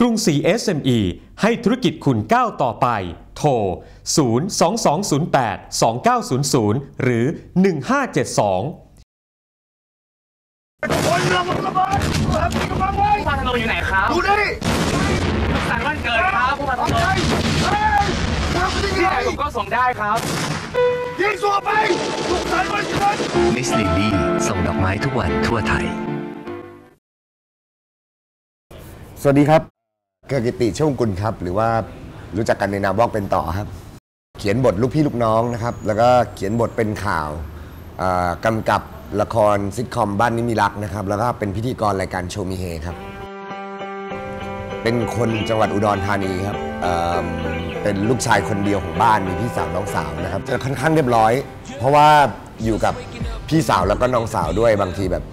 กรุงศรี SME ให้ธุรกิจคุณก้าวต่อไป โทร 02208 2900 หรือ 1572คนเรามันระเบิดเปิดกำลังไว้พาธนูอยู่ไหนครับดูนี่สั่งวันเกิดครับผู้พันเอาธนูใจเฮ้ยทำที่ไหนผมก็ส่งได้ครับยิงสัวไปสุขสันต์วันเกิดมิสลิลลี่ส่งดอกไม้ทุกวันทั่วไทย สวัสดีครับ เกิดกิติช่วงกุลครับ หรือว่ารู้จักกันในนามวอกเป็นต่อครับ เขียนบทลูกพี่ลูกน้องนะครับ แล้วก็เขียนบทเป็นข่าวกำกับละครซิทคอมบ้านนี้มีรักนะครับ แล้วก็เป็นพิธีกรรายการโชว์มีเฮครับ เป็นคนจังหวัดอุดรธานีครับเเป็นลูกชายคนเดียวของบ้านมีพี่สาวน้องสาวนะครับจะค่อนข้างเรียบร้อย เพราะว่าอยู่กับพี่สาวแล้วก็น้องสาวด้วยบางทีแบบ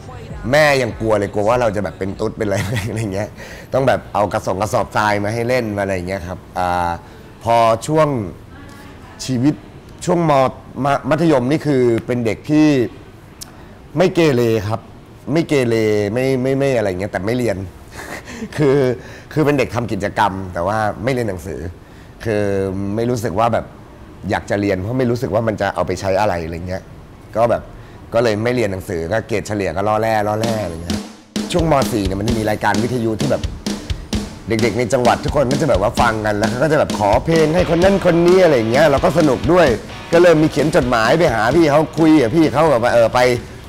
แม่ยังกลัวเลยกลัวว่าเราจะแบบเป็นตุ๊ดเป็นอะไรอะไรเงี้ยต้องแบบเอากระสอบกระสอบทรายมาให้เล่นมาอะไรเงี้ยครับอพอช่วงชีวิตช่วงมมมัธยมนี่คือเป็นเด็กที่ไม่เกเรครับ ไม่เกเรไม่ไม่ไม่อะไรเงี้ยแต่ไม่เรียน คือคือเป็นเด็กทำกิจกรรม แต่ว่าไม่เรียนหนังสือ คือไม่รู้สึกว่าแบบอยากจะเรียนเพราะไม่รู้สึกว่ามันจะเอาไปใช้อะไรอะไรเงี้ยก็แบบ ก็เลยไม่เรียนหนังสือก็เกรดเฉลี่ยก็ล่อแร่ล่อแร่อะไรเงี้ยช่วงม .4 เนี่ยมันจะมีรายการวิทยุที่แบบ เด็กๆ ในจังหวัดทุกคนก็จะแบบว่าฟังกันแล้วเขาก็จะแบบขอเพลงให้คนนั้นคนนี้อะไรเงี้ยเราก็สนุกด้วยก็เริ่มมีเขียนจดหมายไปหาพี่เขาคุยกับพี่เขาแบบว่าเออไป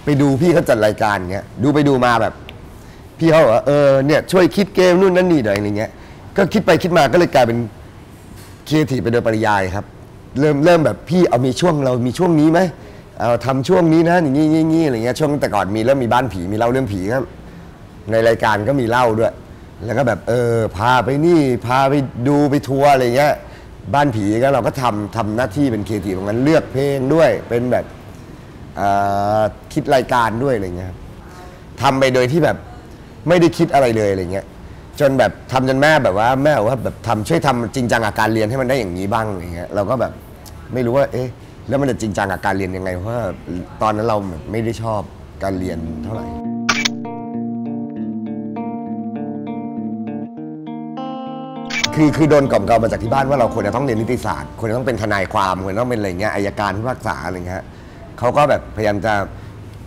ไปดูพี่เขาจัดรายการเงี้ยดูไปดูมาแบบ พี่เขาบอกว่าเออเนี่ยช่วยคิดเกมนู่นนั่นนี่หน่อยอะไรเงี้ยก็คิดไปคิดมาก็เลยกลายเป็นครีเอทีฟไปโดยปริยายครับ เริ่มเริ่มแบบพี่เอามีช่วงเรามีช่วงนี้ไหม เอาทำช่วงนี้นะอย่างงี้งี้งี้อะไรเงี้ยช่วงแต่ก่อนมีเริ่มมีบ้านผีมีเล่าเรื่องผีครับในรายการก็มีเล่าด้วย แล้วก็แบบเออพาไปนี่พาไปดูไปทัวร์อะไรเงี้ยบ้านผีก็เราก็ทำทำหน้าที่เป็นเอทีตรงนั้นเลือกเพลงด้วยเป็นแบบอ่อคิดรายการด้วยอะไรเงี้ยครับทำไปโดยที่แบบไม่ได้คิดอะไรเลยอะไรเงี้ยจนแบบทำจนแม่แบบว่าแม่บอกว่าแบบทำช่วยทำจริงจังกับการเรียนให้มันได้อย่างนี้บ้างอะไรเงี้ยเราก็แบบไม่รู้ว่าเอ๊ะ แล้วมันจะจริงจังกับการเรียนยังไง เพราะว่าตอนนั้นเราไม่ได้ชอบการเรียนเท่าไหร่ คือคือโดนกล่อมเกลามาจากที่บ้านว่าเราควรจะต้องเรียนนิติศาสตร์ควรจะต้องเป็นทนายความควรจะต้องเป็นอะไรเงี้ยอายการผู้พิพากษาอะไรเงี้ยเขาก็แบบพยายามจะ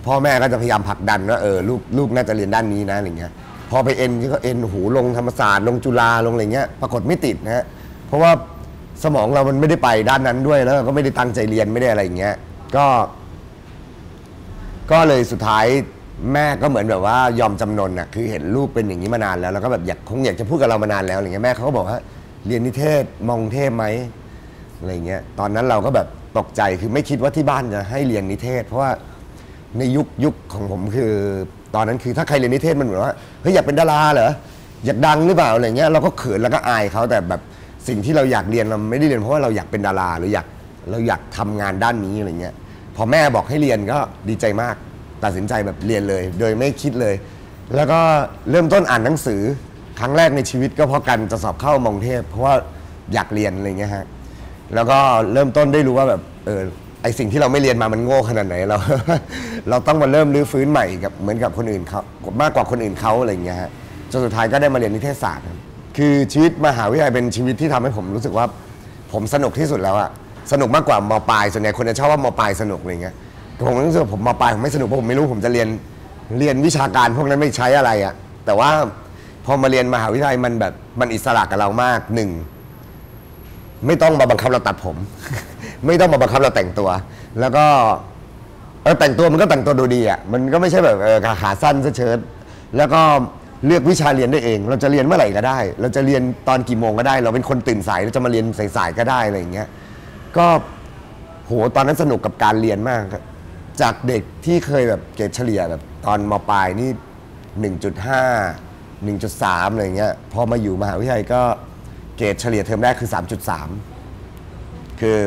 พ่อแม่ก็จะพยายามผลักดันว่าเออลูกลูกน่าจะเรียนด้านนี้นะอะไรเงี้ยพอไปเอ็นก็เอ็นหูลงธรรมศาสตร์ลงจุฬาลงอะไรเงี้ยปรากฏไม่ติดนะฮะเพราะว่า สมองเรามันไม่ได้ไปด้านนั้นด้วยแล้วเราก็ไม่ได้ตั้งใจเรียนไม่ได้อะไรอย่างเงี้ย ก็ ก็เลยสุดท้ายแม่ก็เหมือนแบบว่ายอมจำนนนะคือเห็นลูกเป็นอย่างนี้มานานแล้ว แล้วก็แบบอยากคงอยากจะพูดกับเรามานานแล้วอะไรเงี้ยแม่เขาก็บอกว่าเรียนนิเทศมองเทพไหมอะไรเงี้ยตอนนั้นเราก็แบบตกใจคือไม่คิดว่าที่บ้านจะให้เรียนนิเทศ เพราะว่าในยุคยุคของผมคือ ตอนนั้นคือถ้าใครเรียนนิเทศมันเหมือนว่าเฮ้ยอยากเป็นดาราเหรออยากดังหรือเปล่าอะไรเงี้ยเราก็เขินแล้วก็อายเขาแต่แบบ สิ่งที่เราอยากเรียนเราไม่ได้เรียนเพราะว่าเราอยากเป็นดารา หรืออยากเราอยากทำงานด้านนี้อะไรเงี้ยพอแม่บอกให้เรียนก็ดีใจมาก ตัดสินใจแบบเรียนเลย โดยไม่คิดเลย แล้วก็เริ่มต้นอ่านหนังสือ ครั้งแรกในชีวิตก็เพราะกันจะสอบเข้ามองเทพเพราะว่าอยากเรียนอะไรเงี้ยฮะแล้วก็เริ่มต้นได้รู้ว่าแบบเออไอสิ่งที่เราไม่เรียนมามันโง่ขนาดไหนเรา เราต้องมาเริ่มรื้อฟื้นใหม่กับเหมือนกับคนอื่นเขามากกว่าคนอื่นเขาอะไรเงี้ยฮะจนสุดท้ายก็ได้มาเรียนนิเทศศาสตร์ครับ คือชีวิตมหาวิทยาลัยเป็นชีวิตที่ทำให้ผมรู้สึกว่าผมสนุกที่สุดแล้วอะสนุกมากกว่ามปลายส่วนใหญ่คนจะชอบว่ามปลายสนุกอะไรเงี้ยแต่ผมรู้สึกว่าผมมปลายผมไม่สนุกเพราะผมไม่รู้ผมจะเรียนเรียนวิชาการพวกนั้นไม่ใช้อะไรอะแต่ว่าพอมาเรียนมหาวิทยาลัยมันแบบมันอิสระกับเรามากหนึ่งไม่ต้องมาบังคับเราตัดผม ไม่ต้องมาบังคับเราแต่งตัว แล้วก็เออแต่งตัวมันก็แต่งตัวดูดีอะมันก็ไม่ใช่แบบเออขาสั้นเสื้อเชิ้ตแล้วก็ เลือกวิชาเรียนได้เอง เราจะเรียนเมื่อไหร่ก็ได้ เราจะเรียนตอนกี่โมงก็ได้ เราเป็นคนตื่นสายเราจะมาเรียนสายๆก็ได้อะไรอย่างเงี้ยก็โหตอนนั้นสนุกกับการเรียนมากครับจากเด็กที่เคยแบบเกรดเฉลี่ยแบบตอนมปลายนี่1.5 1.3อะไรเงี้ยพอมาอยู่มหาวิทยาลัยก็เกรดเฉลี่ยเทอมแรกคือ 3.3 คือ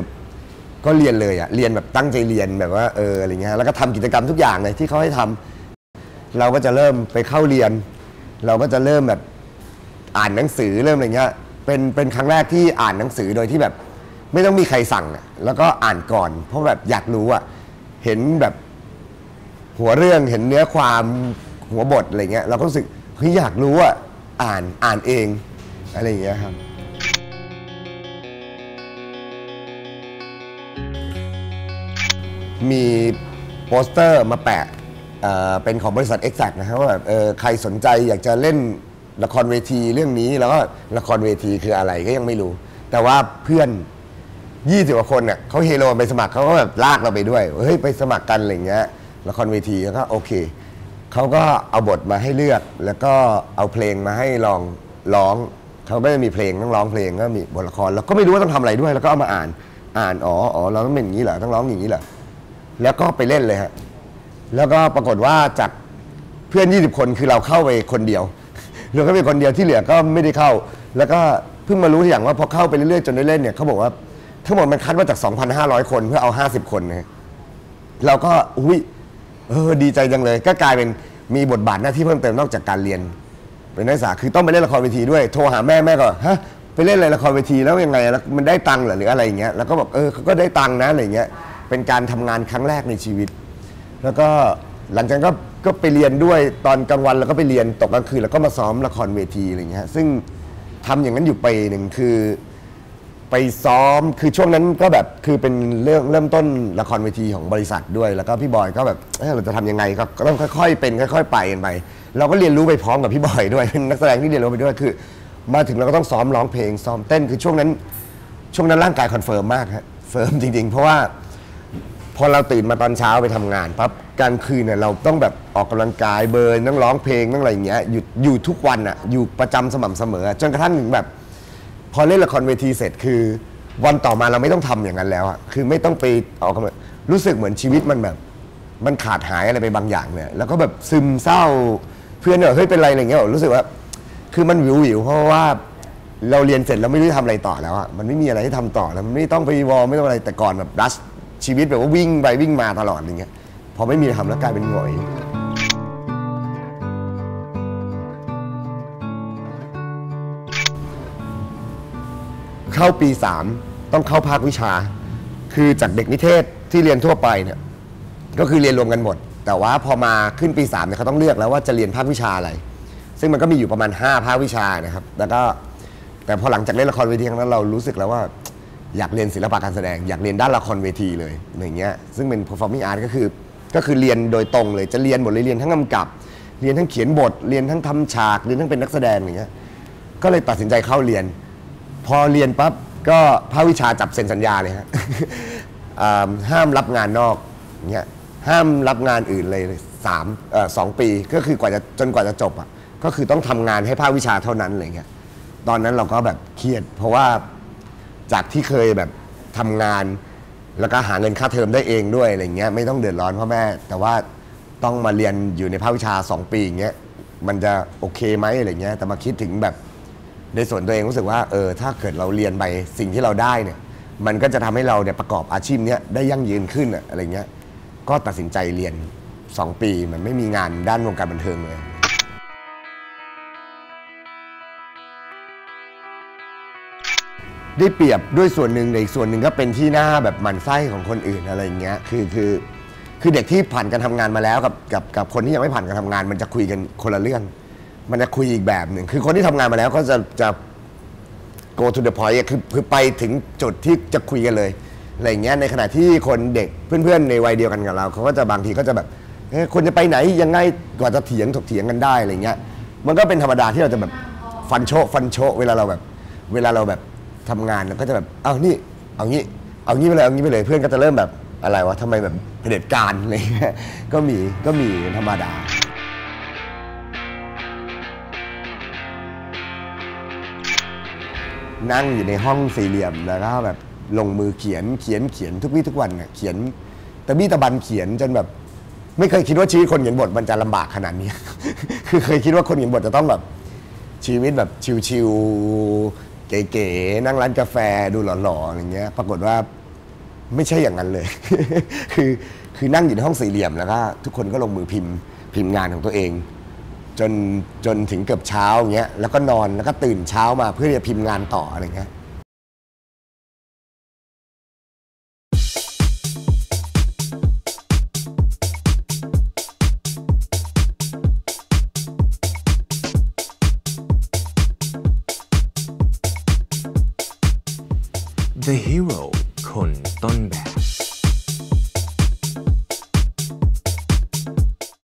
ก็เรียนเลยอะเรียนแบบตั้งใจเรียนแบบว่าเอออะไรเงี้ยแล้วก็ทำกิจกรรมทุกอย่างเลยที่เขาให้ทำเราก็จะเริ่มไปเข้าเรียน เราก็จะเริ่มแบบอ่านหนังสือเริ่มอะไรเงี้ยเป็นเป็นครั้งแรกที่อ่านหนังสือโดยที่แบบ ไม่ต้องมีใครสั่งอะแล้วก็อ่านก่อน เพราะแบบอยากรู้อะเห็นแบบหัวเรื่องเห็นเนื้อความหัวบทอะไรเงี้ยเราก็รู้สึกเฮ้ยอยากรู้อะอ่านอ่านเองอะไรอย่างเงี้ยครับมีโปสเตอร์มาแปะ เป็นของบริษัท Exact นะครับว่าแบบเออใครสนใจอยากจะเล่นละครเวทีเรื่องนี้แล้วก็ละครเวทีคืออะไรก็ยังไม่รู้ แต่ว่าเพื่อน20กว่าคนเนี่ยเขาเฮโลไปสมัครเขาก็แบบลากเราไปด้วยเฮ้ยไปสมัครกันอะไรเงี้ยละครเวทีแล้วก็โอเคเขาก็เอาบทมาให้เลือก แล้วก็เอาเพลงมาให้ลองร้องเขาก็จะมีเพลงต้องร้องเพลงก็มีบทละครแล้วก็ไม่รู้ว่าต้องทำอะไรด้วย แล้วก็เอามาอ่าน อ่านอ๋ออ๋อเราต้องเป็นอย่างนี้เหรอต้องร้องอย่างนี้เหรอแล้วก็ไปเล่นเลยฮะ แล้วก็ปรากฏว่าจากเพื่อน 20 คนคือเราเข้าไปคนเดียว เราก็เป็นคนเดียวที่เหลือก็ไม่ได้เข้า แล้วก็เพิ่งมารู้ทีหลังว่าพอเข้าไปเรื่อยๆจนได้เล่นเนี่ยเขาบอกว่าทั้งหมดมันคัดมาจาก 2,500 คนเพื่อเอา 50 คนนะเราก็อุ้ยเออดีใจจังเลย ก็กลายเป็นมีบทบาทหน้าที่เพิ่มเติมนอกจากการเรียน เป็นนักศึกษาคือต้องไปเล่นละครเวทีด้วยโทรหาแม่แม่ก็ฮะไปเล่นอะไรละครเวทีแล้วยังไงแล้วมันได้ตังค์หรืออะไรอย่างเงี้ยแล้วก็บอกเออเขาก็ได้ตังค์นะอะไรอย่างเงี้ยเป็นการทำงานครั้งแรกในชีวิต แล้วก็หลังจากนั้นก็ก็ไปเรียนด้วยตอนกลางวันแล้วก็ไปเรียนตกกลางคืนแล้วก็มาซ้อมละครเวทีอะไรอย่างเงี้ยซึ่งทำอย่างนั้นอยู่ไปหนึ่งคือ ไปซ้อมคือช่วงนั้นก็แบบคือเป็นเรื่องเริ่มต้นละครเวทีของบริษัทด้วย แล้วก็พี่บอยก็แบบเอ้ยเราจะทำยังไงก็ก็ต้องค่อยๆ เป็นค่อย ๆ ไปกันไปเราก็เรียนรู้ไปพร้อมกับพี่บอยด้วย เป็นนักแสดงที่เรียนรู้ไปด้วยคือ มาถึงเราก็ต้องซ้อมร้องเพลงซ้อมเต้นคือช่วงนั้น ช่วงนั้นร่างกายคอนเฟิร์มมากฮะเฟิร์มจริง ๆ เพราะว่า พอเราตื่นมาตอนเช้าไปทำงานปั๊บกลางคืนเนี่ยเราต้องแบบออกกำลังกายเบิร์นต้องร้องเพลงต้องอะไรอย่างเงี้ยอยู่อยู่ทุกวันอะอยู่ประจำสม่ำเสมอ จนกระทั่งถึงแบบ พอเล่นละครเวทีเสร็จคือ วันต่อมาเราไม่ต้องทำอย่างนั้นแล้วอะคือไม่ต้องไปออกกำลังรู้สึกเหมือนชีวิตมันแบบ มันขาดหายอะไรไปบางอย่างเนี่ยแล้วก็แบบซึมเศร้าเพื่อนเนี่ยเฮ้ยเป็นไรอะไรเงี้ยรู้สึกว่า คือมันวิววิวๆเพราะว่าเราเรียนเสร็จแล้วไม่รู้จะทำอะไรต่อแล้วอะมันไม่มีอะไรให้ทำต่อแล้วมันไม่ต้องไปวอลไม่ต้องอะไรแต่ก่อนแบบรัช ชีวิตแบบว่าวิ่งไปวิ่งมาตลอดอย่างเงี้ยพอไม่มีอะไรทำแล้วกลายเป็นหงอย เข้าปี 3 ต้องเข้าภาควิชา คือจากเด็กนิเทศที่เรียนทั่วไปเนี่ยก็คือเรียนรวมกันหมด แต่ว่าพอมาขึ้นปี3เนี่ยเขาต้องเลือกแล้วว่าจะเรียนภาควิชาอะไร ซึ่งมันก็มีอยู่ประมาณ 5 ภาควิชานะครับ แล้วก็แต่พอหลังจากเล่นละครเวทีครั้งนั้นเรารู้สึกแล้วว่า อยากเรียนศิลปะการแสดง อยากเรียนด้านละครเวทีเลยอย่างเงี้ยซึ่งเป็น performing art ก็คือก็คือเรียนโดยตรงเลยจะเรียนหมดเลยเรียนทั้งกำกับ เรียนทั้งเขียนบท เรียนทั้งทำฉาก เรียนทั้งเป็นนักแสดงอย่างเงี้ยก็เลยตัดสินใจเข้าเรียน พอเรียนปั๊บก็ภาควิชาจับเซ็นสัญญาเลยฮะห้ามรับงานนอกเงี้ยห้ามรับงานอื่นเลยสามสองปีก็คือกว่าจะจนกว่าจะจบอะก็คือต้องทำงานให้ภาควิชาเท่านั้นอะไรเงี้ยตอนนั้นเราก็แบบเครียด เพราะว่า จากที่เคยแบบทำงาน แล้วก็หาเงินค่าเทอมได้เองด้วยอะไรเงี้ยไม่ต้องเดือดร้อนพ่อแม่ แต่ว่าต้องมาเรียนอยู่ในภาควิชาสองปีอย่างเงี้ยมันจะโอเคไหมอะไรเงี้ยแต่มาคิดถึงแบบในส่วนตัวเองรู้สึกว่าเออถ้าเกิดเราเรียนไปสิ่งที่เราได้เนี่ยมันก็จะทำให้เราเนี่ยประกอบอาชีพเนี้ยได้ยั่งยืนขึ้นอะอะไรเงี้ยก็ตัดสินใจเรียน 2 ปีมันไม่มีงานด้านวงการบันเทิงเลย ได้เปรียบด้วยส่วนหนึ่งแต่อีกส่วนหนึ่งก็เป็นที่หน้าแบบหมันไส้ของคนอื่นอะไรอย่างเงี้ยคือคือคือเด็กที่ผ่านการทำงานมาแล้วกับกับกับคนที่ยังไม่ผ่านการทำงาน มันจะคุยกันคนละเรื่อง มันจะคุยอีกแบบหนึ่งคือคนที่ทำงานมาแล้วก็จะจะ go to the point อะคือคือไปถึงจุดที่จะคุยกันเลยอะไรอย่างเงี้ยในขณะที่คนเด็กเพื่อนๆในวัยเดียวกันกับเราเขาก็จะบางทีก็จะแบบเฮ้ยคนจะไปไหนยังไงกว่าจะเถียงถกเถียงกันได้อะไรเงี้ยมันก็เป็นธรรมดาที่เราจะแบบฟันโชะฟันโชะเวลาเราแบบ เวลาเราแบบ ทำงานเราก็จะแบบเอานี่เอางี้เอางี้ไปเลยเอางี้ไปเลยเพื่อนก็จะเริ่มแบบอะไรวะทำไมแบบเผด็จการอะไรเงี้ยก็มีก็มีธรรมดา นั่งอยู่ในห้องสี่เหลี่ยมแล้วก็แบบลงมือเขียนเขียนเขียนทุกวี่ทุกวันน่ะเขียนตะบี้ตะบันเขียนจนแบบ ไม่เคยคิดว่าชีวิตคนเขียนบทมันจะลำบากขนาดนี้ คือเคยคิดว่าคนเขียนบทจะต้องแบบชีวิตแบบชิวๆ เก๋ๆนั่งร้านกาแฟดูหล่อๆอะไรเงี้ย ปรากฏว่าไม่ใช่อย่างนั้นเลย คือคือนั่งอยู่ในห้องสี่เหลี่ยมแล้วก็ทุกคนก็ลงมือพิมพ์พิมพ์งานของตัวเอง จนจนถึงเกือบเช้าอย่างเงี้ยแล้วก็นอนแล้วก็ตื่นเช้ามาเพื่อจะพิมพ์งานต่ออะไรเงี้ย